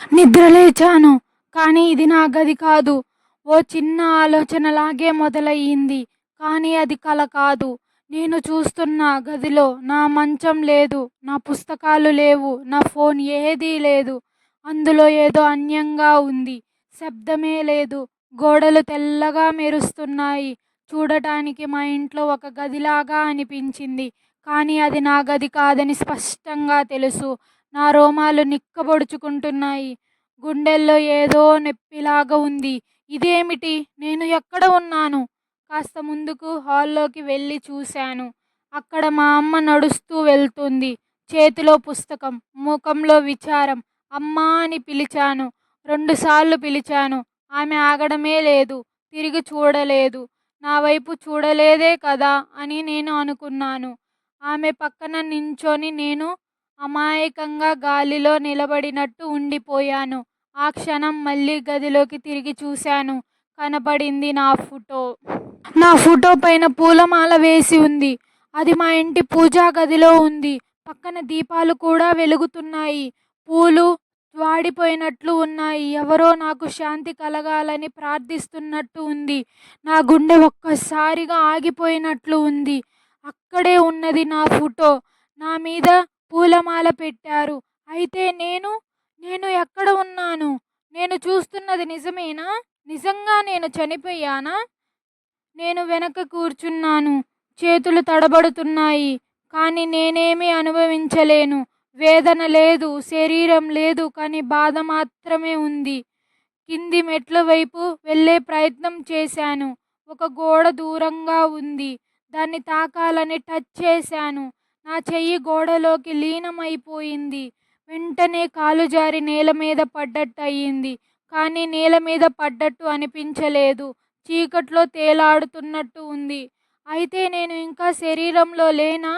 నిద్రలేచాను కానీ ఇది నా గది కాదు. ఓ చిన్న ఆలోచనలాగే మొదలయ్యింది కానీ అది కల కాదు. నేను చూస్తున్న గదిలో నా మంచం లేదు నా పుస్తకాలు లేవు నా ఫోన్ ఏదీ లేదు. అందులో ఏదో అన్యంగా ఉంది శబ్దమే లేదు. గోడలు తెల్లగా మెరుస్తున్నాయి. చూడటానికి మా ఇంట్లో ఒక గదిలాగా అనిపించింది కానీ అది నా గది కాదని స్పష్టంగా తెలుసు. నా రోమాలు నిక్కబొడుచుకుంటున్నాయి. గుండెల్లో ఏదో నొప్పిలాగా ఉంది. ఇదేమిటి? నేను ఎక్కడ ఉన్నాను? కాస్త ముందుకు హాల్లోకి వెళ్ళి చూశాను. అక్కడ మా అమ్మ నడుస్తూ వెళ్తుంది. చేతిలో పుస్తకం ముఖంలో విచారం. అమ్మా అని పిలిచాను. రెండుసార్లు పిలిచాను. ఆమె ఆగడమే లేదు. తిరిగి చూడలేదు. నా వైపు చూడలేదే కదా అని నేను అనుకున్నాను. ఆమె పక్కన నించొని నేను అమాయకంగా గాలిలో నిలబడినట్టు ఉండిపోయాను. ఆ క్షణం మళ్ళీ గదిలోకి తిరిగి చూశాను. కనపడింది నా ఫోటో. నా ఫోటో పైన పూలమాల వేసి ఉంది. అది మా ఇంటి పూజా గదిలో ఉంది. పక్కన దీపాలు కూడా వెలుగుతున్నాయి. పూలు వాడిపోయినట్లు ఉన్నాయి. ఎవరో నాకు శాంతి కలగాలని ప్రార్థిస్తున్నట్టు ఉంది. నా గుండె ఒక్కసారిగా ఆగిపోయినట్లు ఉంది. అక్కడే ఉన్నది నా ఫోటో. నా మీద పూలమాల పెట్టారు. అయితే నేను నేను ఎక్కడ ఉన్నాను? నేను చూస్తున్నది నిజమేనా? నిజంగా నేను చనిపోయానా? నేను వెనక కూర్చున్నాను. చేతులు తడబడుతున్నాయి. కానీ నేనేమీ అనుభవించలేను. వేదన లేదు శరీరం లేదు కానీ బాధ మాత్రమే ఉంది. కింది మెట్ల వైపు వెళ్ళే ప్రయత్నం చేశాను. ఒక గోడ దూరంగా ఉంది. దాన్ని తాకాలని టచ్ చేశాను. నా చెయ్యి గోడలోకి లీనమైపోయింది. వెంటనే కాలు జారి నేల మీద పడ్డట్టు అయ్యింది కానీ నేల మీద పడ్డట్టు అనిపించలేదు. చీకట్లో తేలాడుతున్నట్టు ఉంది. అయితే నేను ఇంకా శరీరంలో లేనా?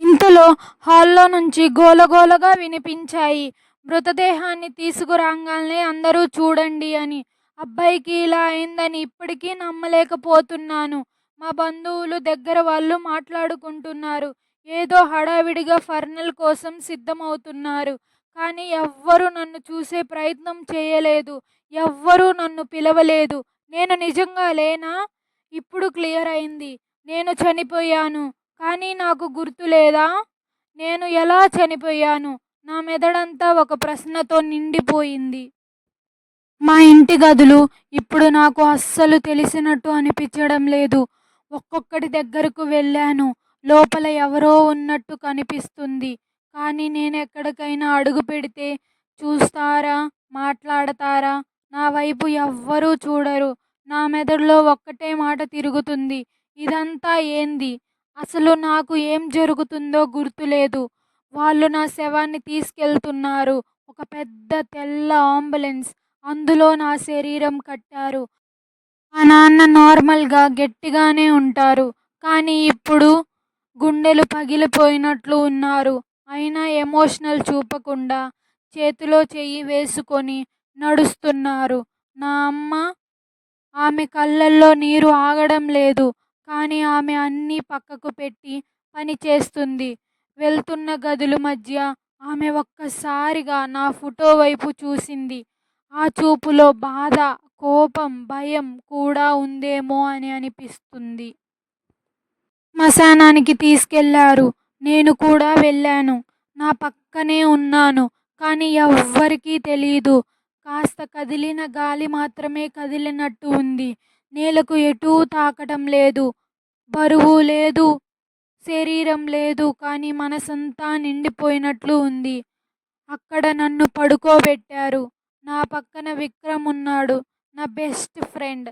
ఇంతలో హాల్లో నుంచి గోలగోలగా వినిపించాయి. మృతదేహాన్ని తీసుకురాగానే అందరూ చూడండి అని. అబ్బాయికి ఇలా అయిందని ఇప్పటికీ నమ్మలేకపోతున్నాను. మా బంధువులు దగ్గర వాళ్ళు మాట్లాడుకుంటున్నారు. ఏదో హడావిడిగా ఫర్నల్ కోసం సిద్ధమవుతున్నారు. కానీ ఎవ్వరూ నన్ను చూసే ప్రయత్నం చేయలేదు. ఎవ్వరూ నన్ను పిలవలేదు. నేను నిజంగా లేనా? ఇప్పుడు క్లియర్ అయింది. నేను చనిపోయాను. కానీ నాకు గుర్తు లేదా? నేను ఎలా చనిపోయాను? నా మెదడంతా ఒక ప్రశ్నతో నిండిపోయింది. మా ఇంటి గదులు ఇప్పుడు నాకు అస్సలు తెలిసినట్టు అనిపించడం లేదు. ఒక్కొక్కటి దగ్గరకు వెళ్ళాను. లోపల ఎవరో ఉన్నట్టు కనిపిస్తుంది. కానీ నేను ఎక్కడికైనా అడుగు పెడితే చూస్తారా మాట్లాడతారా? నా వైపు ఎవ్వరూ చూడరు. నా మెదడులో ఒక్కటే మాట తిరుగుతుంది. ఇదంతా ఏంది? అసలు నాకు ఏం జరుగుతుందో గుర్తులేదు. వాళ్ళు నా శవాన్ని తీసుకెళ్తున్నారు. ఒక పెద్ద తెల్ల అంబులెన్స్ అందులో నా శరీరం కట్టారు. మా నాన్న నార్మల్గా గట్టిగానే ఉంటారు. కానీ ఇప్పుడు గుండెలు పగిలిపోయినట్లు ఉన్నారు. అయినా ఎమోషనల్ చూపకుండా చేతిలో చెయ్యి వేసుకొని నడుస్తున్నారు. నా అమ్మ ఆమె కళ్ళల్లో నీరు ఆగడం లేదు. కానీ ఆమె అన్నీ పక్కకు పెట్టి పని చేస్తుంది. వెళ్తున్న గదుల మధ్య ఆమె ఒక్కసారిగా నా ఫోటో వైపు చూసింది. ఆ చూపులో బాధ కోపం భయం కూడా ఉందేమో అని అనిపిస్తుంది. శ్మశానానికి తీసుకెళ్ళారు. నేను కూడా వెళ్ళాను. నా పక్కనే ఉన్నాను కానీ ఎవ్వరికీ తెలీదు. కాస్త కదిలిన గాలి మాత్రమే కదిలినట్టు ఉంది. నేలకు ఎటూ తాకటం లేదు. బరువు లేదు శరీరం లేదు కానీ మనసంతా నిండిపోయినట్లు ఉంది. అక్కడ నన్ను పడుకోబెట్టారు. నా పక్కన విక్రమ్ ఉన్నాడు నా బెస్ట్ ఫ్రెండ్.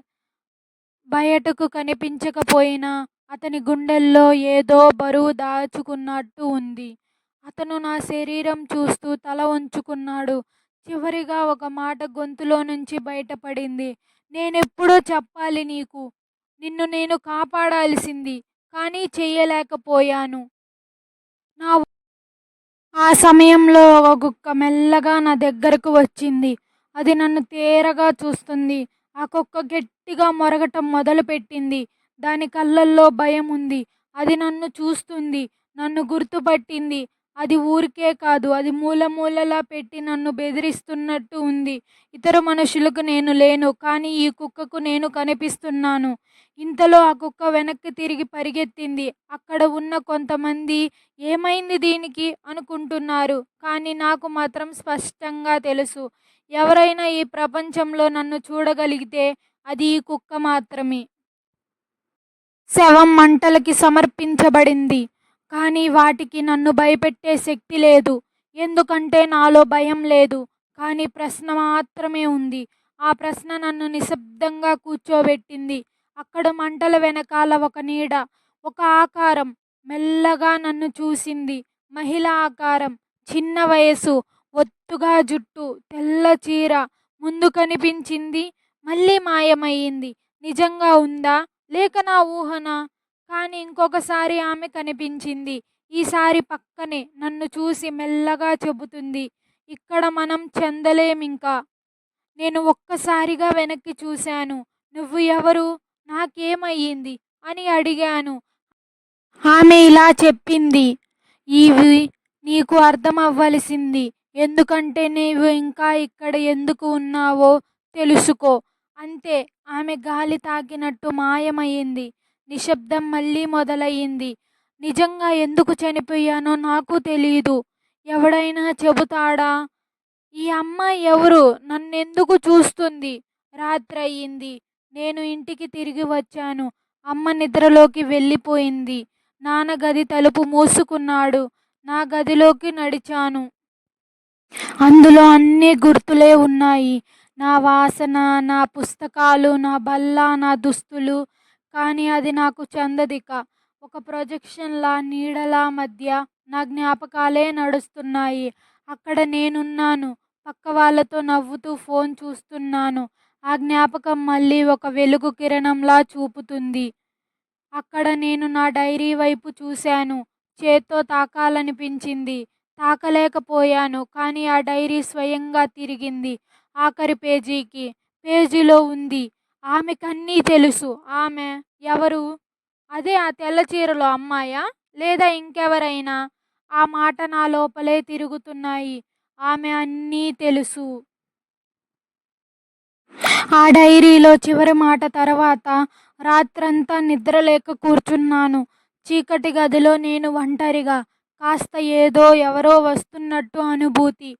బయటకు కనిపించకపోయినా అతని గుండెల్లో ఏదో బరువు దాచుకున్నట్టు ఉంది. అతను నా శరీరం చూస్తూ తల ఉంచుకున్నాడు చివరిగా ఒక మాట గొంతులో నుంచి బయటపడింది. నేనెప్పుడో చెప్పాలి నీకు. నిన్ను నేను కాపాడాల్సింది. కానీ చేయలేకపోయాను నా ఆ సమయంలో ఒక కుక్క మెల్లగా నా దగ్గరకు వచ్చింది. అది నన్ను తేరగా చూస్తుంది. ఆ కుక్క గట్టిగా మొరగటం మొదలుపెట్టింది. దాని కళ్ళల్లో భయం ఉంది అది నన్ను చూస్తుంది నన్ను గుర్తుపట్టింది. అది ఊరికే కాదు అది మూల మూలలా పెట్టి నన్ను బెదిరిస్తున్నట్టు ఉంది. ఇతర మనుషులకు నేను లేను కానీ ఈ కుక్కకు నేను కనిపిస్తున్నాను. ఇంతలో ఆ కుక్క వెనక్కి తిరిగి పరిగెత్తింది. అక్కడ ఉన్న కొంతమంది ఏమైంది దీనికి అనుకుంటున్నారు కానీ నాకు మాత్రం స్పష్టంగా తెలుసు. ఎవరైనా ఈ ప్రపంచంలో నన్ను చూడగలిగితే అది ఈ కుక్క మాత్రమే. శవం మంటలకి సమర్పించబడింది. కానీ వాటికి నన్ను భయపెట్టే శక్తి లేదు. ఎందుకంటే నాలో భయం లేదు. కానీ ప్రశ్న మాత్రమే ఉంది. ఆ ప్రశ్న నన్ను నిశ్శబ్దంగా కూర్చోబెట్టింది. అక్కడ మంటల వెనకాల ఒక నీడ ఒక ఆకారం మెల్లగా నన్ను చూసింది. మహిళ ఆకారం చిన్న వయసు ఒత్తుగా జుట్టు తెల్ల చీర ముందు కనిపించింది మళ్ళీ మాయమయ్యింది. నిజంగా ఉందా? లేక నా ఊహన? కానీ ఇంకొకసారి ఆమె కనిపించింది. ఈసారి పక్కనే నన్ను చూసి మెల్లగా చెబుతుంది. ఇక్కడ మనం చెందలేమింకా? నేను ఒక్కసారిగా వెనక్కి చూశాను. నువ్వు ఎవరు? నాకేమయ్యింది? అని అడిగాను. ఆమె ఇలా చెప్పింది. ఇవి నీకు అర్థం అవ్వలసింది ఎందుకంటే నీవు ఇంకా ఇక్కడ ఎందుకు ఉన్నావో తెలుసుకో. అంతే ఆమె గాలి తాకినట్టు మాయమయ్యింది. నిశ్శబ్దం మళ్ళీ మొదలయ్యింది. నిజంగా ఎందుకు చనిపోయానో నాకు తెలియదు ఎవడైనా చెబుతాడా? ఈ అమ్మాయి ఎవరు? నన్నెందుకు చూస్తుంది? రాత్రి అయ్యింది నేను ఇంటికి తిరిగి వచ్చాను. అమ్మ నిద్రలోకి వెళ్ళిపోయింది. నాన్న గది తలుపు మూసుకున్నాడు. నా గదిలోకి నడిచాను. అందులో అన్ని గుర్తులే ఉన్నాయి. నా వాసన నా పుస్తకాలు నా బల్ల నా దుస్తులు కానీ అది నాకు చందదిక. ఒక ప్రొజెక్షన్లా నీడలా మధ్య నా జ్ఞాపకాలే నడుస్తున్నాయి. అక్కడ నేనున్నాను. పక్క వాళ్ళతో నవ్వుతూ ఫోన్ చూస్తున్నాను. ఆ జ్ఞాపకం మళ్ళీ ఒక వెలుగు కిరణంలా చూపుతుంది. అక్కడ నేను నా డైరీ వైపు చూశాను. చేత్తో తాకాలనిపించింది. తాకలేకపోయాను కానీ ఆ డైరీ స్వయంగా తిరిగింది. ఆఖరి పేజీకి పేజీలో ఉంది. ఆమెకన్నీ తెలుసు. ఆమె ఎవరు? అదే ఆ తెల్ల చీరలో అమ్మాయా? లేదా ఇంకెవరైనా? ఆ మాట నా లోపలే తిరుగుతున్నాయి. ఆమె అన్నీ తెలుసు. ఆ డైరీలో చివరి మాట తర్వాత రాత్రంతా నిద్రలేక కూర్చున్నాను. చీకటి గదిలో నేను ఒంటరిగా. కాస్త ఏదో ఎవరో వస్తున్నట్టు అనుభూతి.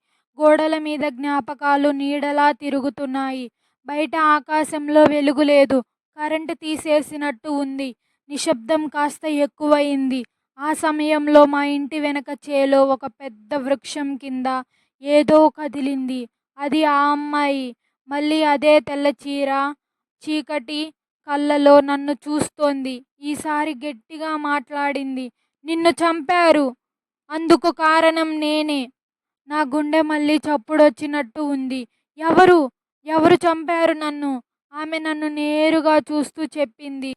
గోడల మీద జ్ఞాపకాలు నీడలా తిరుగుతున్నాయి. బయట ఆకాశంలో వెలుగు లేదు. కరెంటు తీసేసినట్టు ఉంది. నిశ్శబ్దం కాస్త ఎక్కువయింది ఆ సమయంలో మా ఇంటి వెనక చేలో ఒక పెద్ద వృక్షం కింద ఏదో కదిలింది. అది ఆ అమ్మాయి. మళ్ళీ అదే తెల్ల చీర చీకటి కళ్ళలో నన్ను చూస్తోంది. ఈసారి గట్టిగా మాట్లాడింది. నిన్ను చంపారు. అందుకు కారణం నేనే. నా గుండె మళ్ళీ చప్పుడొచ్చినట్టు ఉంది. ఎవరు? ఎవరు చంపారు నన్ను? ఆమె నన్ను నేరుగా చూస్తూ చెప్పింది.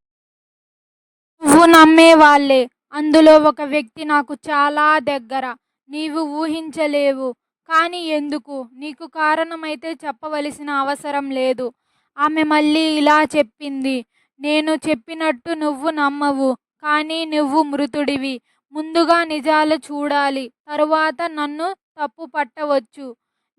నువ్వు నమ్మేవాళ్ళే అందులో ఒక వ్యక్తి నాకు చాలా దగ్గర. నీవు ఊహించలేవు. కానీ ఎందుకు? నీకు కారణమైతే చెప్పవలసిన అవసరం లేదు. ఆమె మళ్ళీ ఇలా చెప్పింది. నేను చెప్పినట్టు నువ్వు నమ్మవు. కానీ నువ్వు మృతుడివి. ముందుగా నిజాలు చూడాలి. తరువాత నన్ను తప్పు పట్టవచ్చు.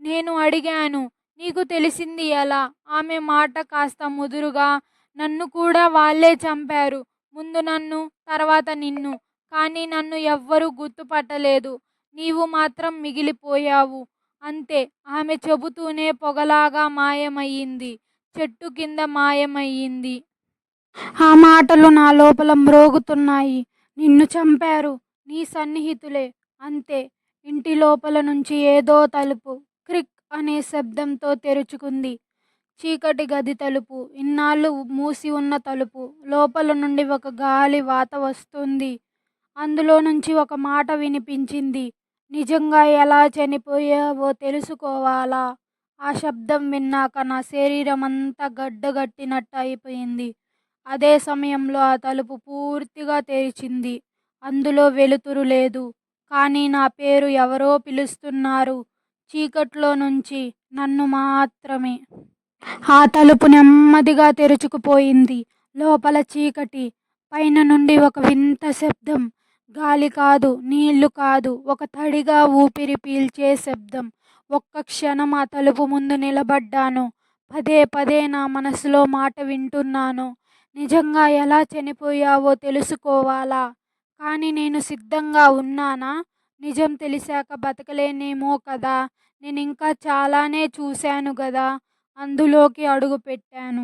నేను అడిగాను నీకు తెలిసింది ఎలా? ఆమె మాట కాస్త ముదురుగా నన్ను కూడా వాళ్ళే చంపారు. ముందు నన్ను తర్వాత నిన్ను. కానీ నన్ను ఎవ్వరూ గుర్తుపట్టలేదు. నీవు మాత్రం మిగిలిపోయావు. అంతే. ఆమె చెబుతూనే పొగలాగా మాయమయ్యింది. చెట్టు కింద మాయమయ్యింది. ఆ మాటలు నా లోపల మ్రోగుతున్నాయి. నిన్ను చంపారు. నీ సన్నిహితులే. అంతే. ఇంటి లోపల నుంచి ఏదో తలుపు క్రిక్ అనే శబ్దంతో తెరుచుకుంది. చీకటి గది తలుపు ఇన్నాళ్ళు మూసి ఉన్న తలుపు. లోపల నుండి ఒక గాలి వాత వస్తుంది. అందులో నుంచి ఒక మాట వినిపించింది. నిజంగా ఎలా చనిపోయావో తెలుసుకోవాలా? ఆ శబ్దం విన్నాక నా శరీరం అంతా గడ్డగట్టినట్టు అయిపోయింది. అదే సమయంలో ఆ తలుపు పూర్తిగా తెరిచింది. అందులో వెలుతురు లేదు. కానీ నా పేరు ఎవరో పిలుస్తున్నారు. చీకట్లో నుంచి నన్ను మాత్రమే. ఆ తలుపు నెమ్మదిగా తెరుచుకుపోయింది. లోపల చీకటి. పైన నుండి ఒక వింత శబ్దం. గాలి కాదు నీళ్ళు కాదు ఒక తడిగా ఊపిరి పీల్చే శబ్దం. ఒక్క క్షణం ఆ తలుపు ముందు నిలబడ్డాను. పదే పదే నా మనసులో మాట వింటున్నాను. నిజంగా ఎలా చనిపోయావో తెలుసుకోవాలా? కానీ నేను సిద్ధంగా ఉన్నానా? నిజం తెలిసాక బతకలేనేమో కదా. నేను ఇంకా చాలానే చూశాను కదా అందులోకి అడుగు పెట్టాను.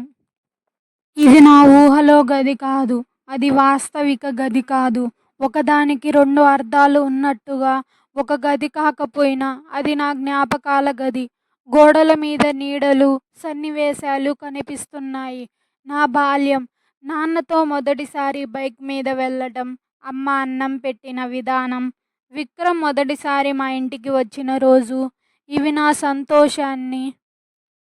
ఇది నా ఊహలో గది కాదు. అది వాస్తవిక గది కాదు. ఒకదానికి రెండు అర్థాలు ఉన్నట్టుగా ఒక గది కాకపోయినా అది నా జ్ఞాపకాల గది. గోడల మీద నీడలు సన్నివేశాలు కనిపిస్తున్నాయి. నా బాల్యం నాన్నతో మొదటిసారి బైక్ మీద వెళ్ళటం అమ్మ అన్నం పెట్టిన విధానం. విక్రమ్ మొదటిసారి మా ఇంటికి వచ్చిన రోజు ఇవి నా సంతోషాన్ని.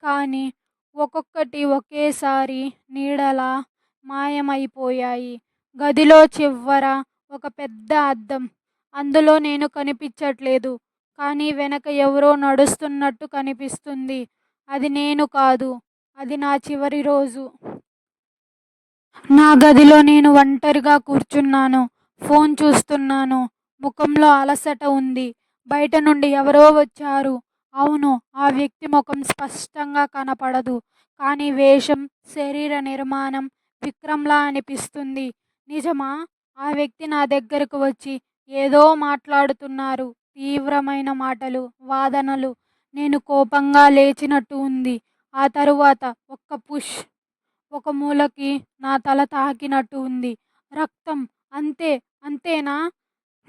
కానీ ఒక్కొక్కటి ఒకేసారి నీడలా మాయమైపోయాయి. గదిలో చివర ఒక పెద్ద అద్దం. అందులో నేను కనిపించట్లేదు. కానీ వెనక ఎవరో నడుస్తున్నట్టు కనిపిస్తుంది. అది నేను కాదు. అది నా చివరి రోజు. నా గదిలో నేను ఒంటరిగా కూర్చున్నాను. ఫోన్ చూస్తున్నాను. ముఖంలో అలసట ఉంది. బయట నుండి ఎవరో వచ్చారు. అవును ఆ వ్యక్తి ముఖం స్పష్టంగా కనపడదు. కానీ వేషం శరీర నిర్మాణం విక్రమ్లా అనిపిస్తుంది. నిజమా? ఆ వ్యక్తి నా దగ్గరకు వచ్చి ఏదో మాట్లాడుతున్నారు. తీవ్రమైన మాటలు వాదనలు. నేను కోపంగా లేచినట్టు ఉంది. ఆ తరువాత ఒక్క పుష్ ఒక మూలకి నా తల తాకినట్టు ఉంది. రక్తం అంతే అంతేనా?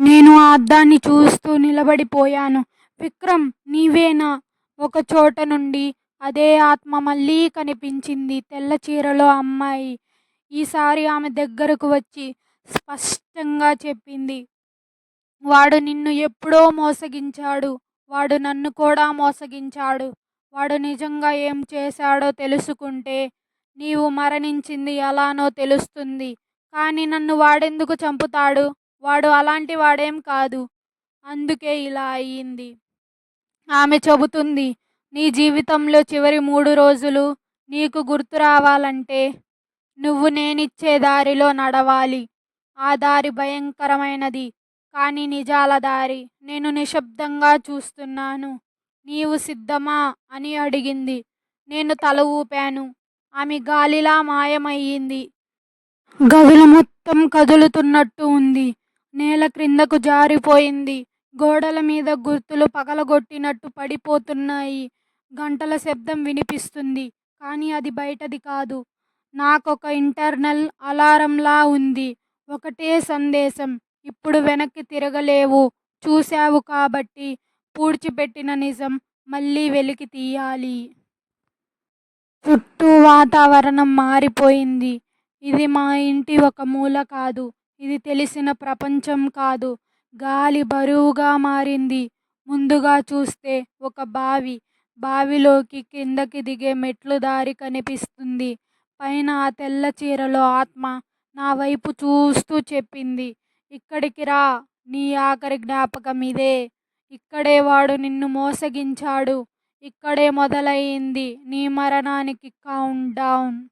నేను ఆ అద్దాన్ని చూస్తూ నిలబడిపోయాను. విక్రమ్ నీవేనా? ఒక చోట నుండి అదే ఆత్మ మళ్ళీ కనిపించింది తెల్ల చీరలో అమ్మాయి. ఈసారి ఆమె దగ్గరకు వచ్చి స్పష్టంగా చెప్పింది. వాడు నిన్ను ఎప్పుడో మోసగించాడు. వాడు నన్ను కూడా మోసగించాడు. వాడు నిజంగా ఏం చేశాడో తెలుసుకుంటే నీవు మరణించింది ఎలానో తెలుస్తుంది. కానీ నన్ను వాడెందుకు చంపుతాడు? వాడు అలాంటి వాడేం కాదు. అందుకే ఇలా అయ్యింది ఆమె చెబుతుంది నీ జీవితంలో చివరి మూడు రోజులు నీకు గుర్తు రావాలంటే నువ్వు నేనిచ్చే దారిలో నడవాలి. ఆ దారి భయంకరమైనది కానీ నిజాల దారి. నేను నిశ్శబ్దంగా చూస్తున్నాను. నీవు సిద్ధమా? అని అడిగింది. నేను తల ఊపాను. ఆమె గాలిలా మాయమయ్యింది. గదులు మొత్తం కదులుతున్నట్టు ఉంది. నేల క్రిందకు జారిపోయింది. గోడల మీద గుర్తులు పగలగొట్టినట్టు పడిపోతున్నాయి. గంటల శబ్దం వినిపిస్తుంది కానీ అది బయటది కాదు. నాకొక ఇంటర్నల్ అలారంలా ఉంది. ఒకటే సందేశం ఇప్పుడు వెనక్కి తిరగలేవు. చూశావు కాబట్టి పూడ్చిపెట్టిన నిజం మళ్ళీ వెలికి తీయాలి. చుట్టూ వాతావరణం మారిపోయింది. ఇది మా ఇంటి ఒక మూల కాదు. ఇది తెలిసిన ప్రపంచం కాదు. గాలి బరువుగా మారింది. ముందుగా చూస్తే ఒక బావి. బావిలోకి కిందకి దిగే మెట్లు దారి కనిపిస్తుంది. పైన ఆ తెల్ల చీరలో ఆత్మ నా వైపు చూస్తూ చెప్పింది. ఇక్కడికి రా. నీ ఆఖరి జ్ఞాపకం ఇదే. ఇక్కడే వాడు నిన్ను మోసగించాడు. ఇక్కడే మొదలయ్యింది నీ మరణానికి కౌంట్ డౌన్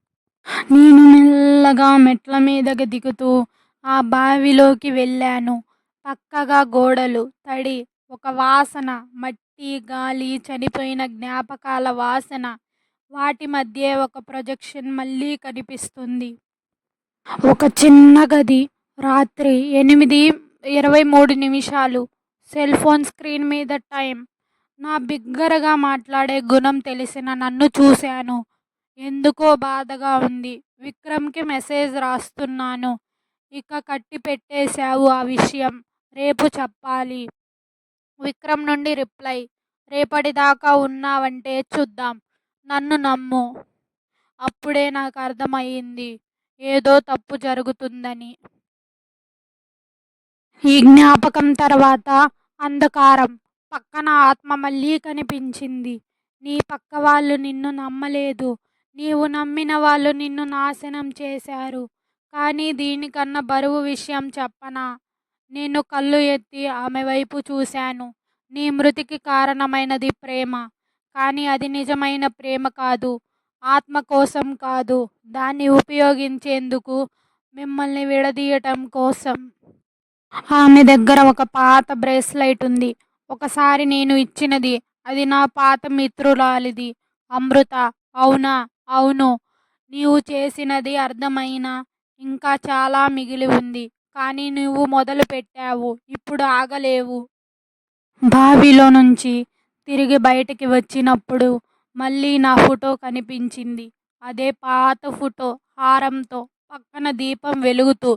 నేను మెల్లగా మెట్ల మీదకి దిగుతూ ఆ బావిలోకి వెళ్ళాను. పక్కగా గోడలు తడి ఒక వాసన మట్టి గాలి చనిపోయిన జ్ఞాపకాల వాసన. వాటి మధ్య ఒక ప్రొజెక్షన్ మళ్ళీ కనిపిస్తుంది. ఒక చిన్న గది రాత్రి ఎనిమిది ఇరవై మూడు నిమిషాలు. సెల్ ఫోన్ స్క్రీన్ మీద టైం. నా బిగ్గరగా మాట్లాడే గుణం తెలిసిన నన్ను చూశాను. ఎందుకో బాధగా ఉంది. విక్రమ్కి మెసేజ్ రాస్తున్నాను. ఇక కట్టి పెట్టేశావు ఆ విషయం. రేపు చెప్పాలి. విక్రమ్ నుండి రిప్లై. రేపటిదాకా ఉన్నావంటే చూద్దాం. నన్ను నమ్ము. అప్పుడే నాకు అర్థమయ్యింది. ఏదో తప్పు జరుగుతుందని. ఈ జ్ఞాపకం తర్వాత అంధకారం. పక్కన ఆత్మ మళ్ళీ కనిపించింది. నీ పక్క వాళ్ళు నిన్ను నమ్మలేదు. నీవు నమ్మిన వాళ్ళు నిన్ను నాశనం చేశారు. కానీ దీనికన్నా బరువు విషయం చెప్పనా? నేను కళ్ళు ఎత్తి ఆమె వైపు చూశాను. నీ మృతికి కారణమైనది ప్రేమ. కానీ అది నిజమైన ప్రేమ కాదు. ఆత్మ కోసం కాదు. దాన్ని ఉపయోగించేందుకు మిమ్మల్ని విడదీయటం కోసం. ఆమె దగ్గర ఒక పాత బ్రేస్లైట్ ఉంది. ఒకసారి నేను ఇచ్చినది. అది నా పాత మిత్రురాలిది. అమృత. అవునా? అవును నీవు చేసినది అర్థమైనా ఇంకా చాలా మిగిలి ఉంది. కానీ నువ్వు మొదలు పెట్టావు ఇప్పుడు ఆగలేవు. బావిలో నుంచి తిరిగి బయటికి వచ్చినప్పుడు మళ్ళీ నా ఫోటో కనిపించింది. అదే పాత ఫోటో హారంతో పక్కన దీపం వెలుగుతూ.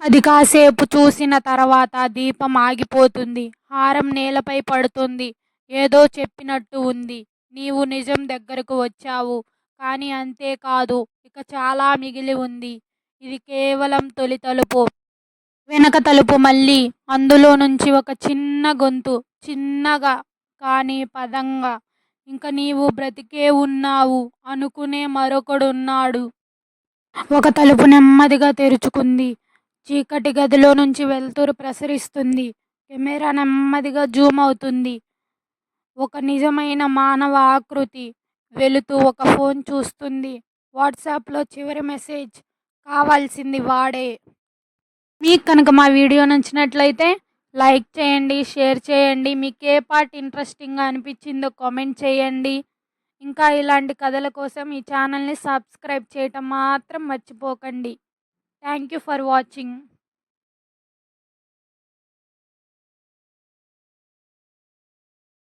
అది కాసేపు చూసిన తర్వాత దీపం ఆగిపోతుంది. హారం నేలపై పడుతుంది. ఏదో చెప్పినట్టు ఉంది. నీవు నిజం దగ్గరకు వచ్చావు. కానీ అంతేకాదు ఇక చాలా మిగిలి ఉంది. ఇది కేవలం తొలి తలుపు. వెనక తలుపు మళ్ళీ. అందులో నుంచి ఒక చిన్న గొంతు. చిన్నగా కానీ పదంగా. ఇంక నీవు బ్రతికే ఉన్నావు అనుకునే మరొకడున్నాడు. ఒక తలుపు నెమ్మదిగా తెరుచుకుంది. చీకటి గదిలో నుంచి వెలుతురు ప్రసరిస్తుంది. కెమెరా నెమ్మదిగా జూమ్ అవుతుంది. ఒక నిజమైన మానవ ఆకృతి వెళుతూ ఒక ఫోన్ చూస్తుంది. వాట్సాప్లో చివరి మెసేజ్ కావాల్సింది వాడే. మీకు కనుక మా వీడియో నచ్చినట్లయితే లైక్ చేయండి షేర్ చేయండి. మీకు ఏ పార్ట్ ఇంట్రెస్టింగ్గా అనిపించిందో కామెంట్ చేయండి. ఇంకా ఇలాంటి కథల కోసం ఈ ఛానల్ని సబ్స్క్రైబ్ చేయటం మాత్రం మర్చిపోకండి. Thank you for watching.